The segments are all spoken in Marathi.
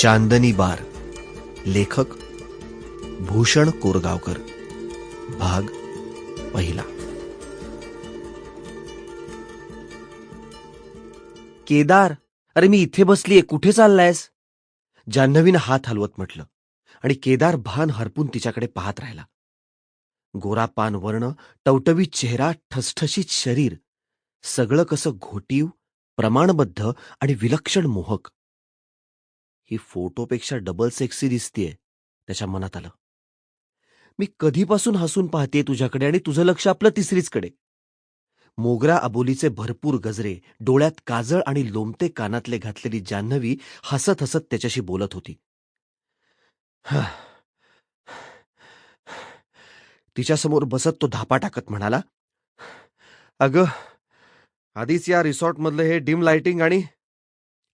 चांदनी बार. लेखक भूषण कोरगावकर. भाग पहिला. केदार अरे मी इथे बसलीये कुठे चाललायस? जान्हवीनं हात हलवत म्हटलं आणि केदार भान हरपून तिच्याकडे पाहत राहिला. गोरा पान वर्ण टवटवीत चेहरा ठसठशीत शरीर सगळं कसं घोटीव प्रमाणबद्ध आणि विलक्षण मोहक. ही फोटोपेक्षा डबल सेक्सी दिसतीये त्याच्या मनात आलं. मी कधीपासून हसून पाहते तुझ्याकडे आणि तुझं लक्ष आपलं तिसरीचकडे. मोगरा अबोलीचे भरपूर गजरे डोळ्यात काजळ आणि लोमते कानातले घातलेली जान्हवी हसत हसत त्याच्याशी बोलत होती. तिच्यासमोर बसत तो धापा टाकत म्हणाला अगं आधीच या रिसॉर्टमधलं हे डिम लाइटिंग आणि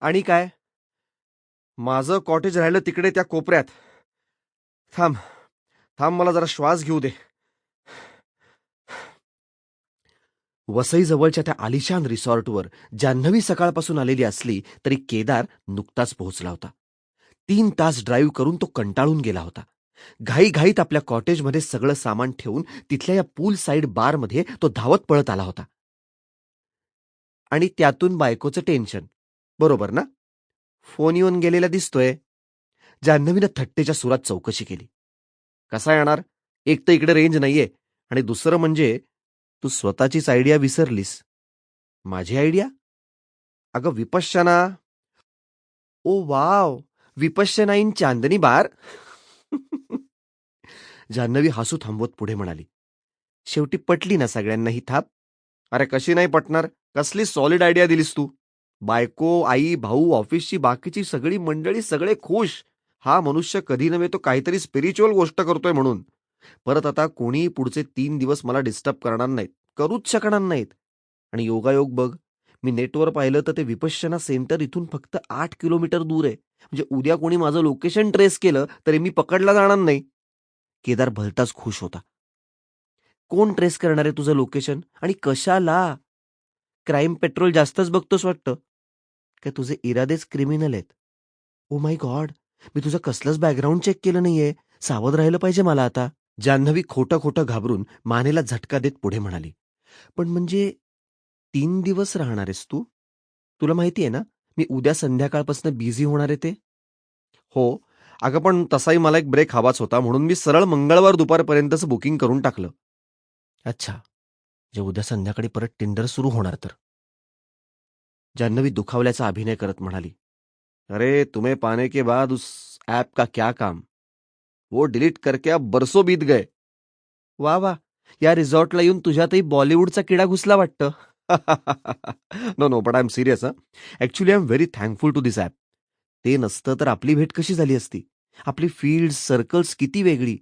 आणि काय? माझं कॉटेज राहिलं तिकडे त्या कोपऱ्यात. थांब थांब मला जरा श्वास घेऊ दे. वसईजवळच्या त्या आलिशान रिसॉर्टवर जान्हवी सकाळपासून आलेली असली तरी केदार नुकताच पोहोचला होता. तीन तास ड्राईव्ह करून तो कंटाळून गेला होता. घाईघाईत आपल्या कॉटेजमध्ये सगळं सामान ठेवून तिथल्या या पूल साईड बारमध्ये तो धावत पळत आला होता. आणि त्यातून बायकोचं टेन्शन बरोबर ना? फोन येऊन गेलेला दिसतोय जान्हवीनं थट्टेच्या सुरात चौकशी केली. कसा येणार? एक तर इकडे रेंज नाहीये. आणि दुसरं म्हणजे तू स्वतःचीच आयडिया विसरलीस. माझी आयडिया अगं Vipassana. Oh wow! Vipassana in Chandni bar. Janhavi हसू थांबवत पुढे म्हणाली. शेवटी पटली ना सगळ्यांना ही थाप? अरे कशी नाही पटणार? कसली सॉलिड आयडिया दिलीस तू? बायको आई भाऊ ऑफिसची बाकीची सगळी मंडळी सगळे खुश. हा मनुष्य कधी नव्हे तो काहीतरी स्पिरिच्युअल गोष्ट करतोय म्हणून. परत आता कोणीही पुढचे तीन दिवस मला डिस्टर्ब करणार नाहीत करूच शकणार नाहीत. आणि योगायोग बघ मी नेटवर पाहिलं तर ते विपश्यना सेंटर इथून फक्त आठ किलोमीटर दूर आहे. म्हणजे उद्या कोणी माझं लोकेशन ट्रेस केलं तरी मी पकडला जाणार नाही. केदार भलताच खुश होता. कोण ट्रेस करणार आहे तुझं लोकेशन आणि कशाला? क्राईम पेट्रोल जास्तच बघतोस वाटतं? काय तुझे इरादेच क्रिमिनल आहेत? ओ माय गॉड मी तुझं कसलंच बॅकग्राऊंड चेक केलं नाहीये. सावध राहिलं पाहिजे मला आता. जान्हवी खोटं खोटं घाबरून मानेला झटका देत पुढे म्हणाली. पण म्हणजे तीन दिवस राहणार आहेस तू? तुला माहिती आहे ना मी उद्या संध्याकाळपासून बिझी होणार आहे ते? हो. अगं पण तसाही मला एक ब्रेक हवाच होता म्हणून मी सरळ मंगळवार दुपारपर्यंतच बुकिंग करून टाकलं. अच्छा. जे उद्या संध्याकाळी परत टिंडर सुरू होणार तर. जान्हवी दुखावल्याचा अभिनय करत म्हणाली अरे तुम्हें पाने के बाद उस ऐप का क्या काम? वो डिलीट करके अब बरसो बीत गए. वा वा या रिसॉर्टला येऊन तुझ्यातही बॉलिवूडचा किडा घुसला वाटतं. No no but I am serious actually I am very thankful to this app ते नसतं तर आपली भेट कशी झाली असती? आपली फील्ड सर्कल्स किती वेगळी?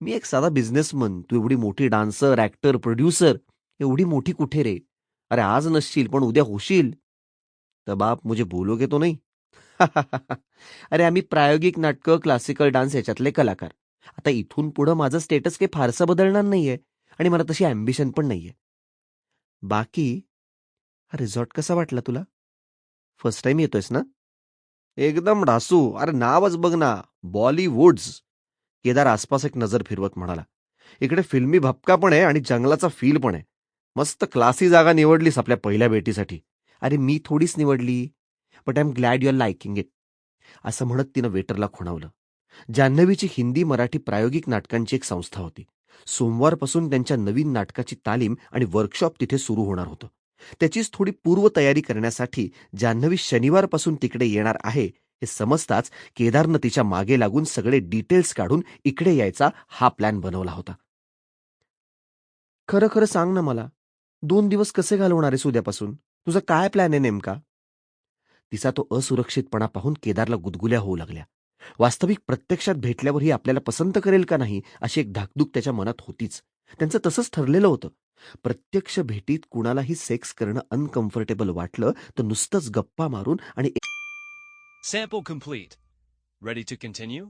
मी एक साधा बिझनेसमन तू एवढी मोठी डान्सर ॲक्टर प्रोड्युसर एवढी मोठी कुठे रे? अरे आज नसशील पण उद्या होशील. तर बाप मुझे बोलोगे तो नाही? अरे आम्ही प्रायोगिक नाटकं क्लासिकल डान्स याच्यातले कलाकार. आता इथून पुढं माझं स्टेटस काही फारसं बदलणार नाहीये आणि मला तशी ॲम्बिशन पण नाहीये. बाकी हा रिझॉर्ट कसा वाटला तुला? फर्स्ट टाइम येतोयस ना? एकदम ढासू. अरे नावच बघ ना. बॉलिवूड्स. केदार आसपास एक नजर फिरवत म्हणाला. इकडे फिल्मी भपका पण आहे आणि जंगलाचा फील पण आहे. मस्त क्लासी जागा निवडलीस आपल्या पहिल्या भेटीसाठी. अरे मी थोडीच निवडली but I am glad you are it असं म्हणत तिनं वेटरला खुणावलं. जान्हवीची हिंदी मराठी प्रायोगिक नाटकांची एक संस्था होती. सोमवारपासून त्यांच्या नवीन नाटकाची तालीम आणि वर्कशॉप तिथे सुरू होणार होतं. त्याचीच थोडी पूर्वतयारी करण्यासाठी जान्हवी शनिवारपासून तिकडे येणार आहे हे समजताच केदारनं तिच्यामागे लागून सगळे डिटेल्स काढून इकडे यायचा हा प्लॅन बनवला होता. खरं खरं सांग ना मला दोन दिवस कसे घालवणार आहेस उद्यापासून? तुझा काय प्लॅन आहे नेमका तिचा तो असुरक्षितपणा पाहून केदारला गुदगुल्या होऊ लागल्या वास्तविक प्रत्यक्षात भेटल्यावरही आपल्याला पसंत करेल का नाही अशी एक धाकधूक त्याच्या मनात होतीच त्यांचं तसंच ठरलेलं होतं प्रत्यक्ष भेटीत कुणालाही सेक्स करणं अनकम्फर्टेबल वाटलं तर नुसतंच गप्पा मारून आणि Sample complete. Ready to continue?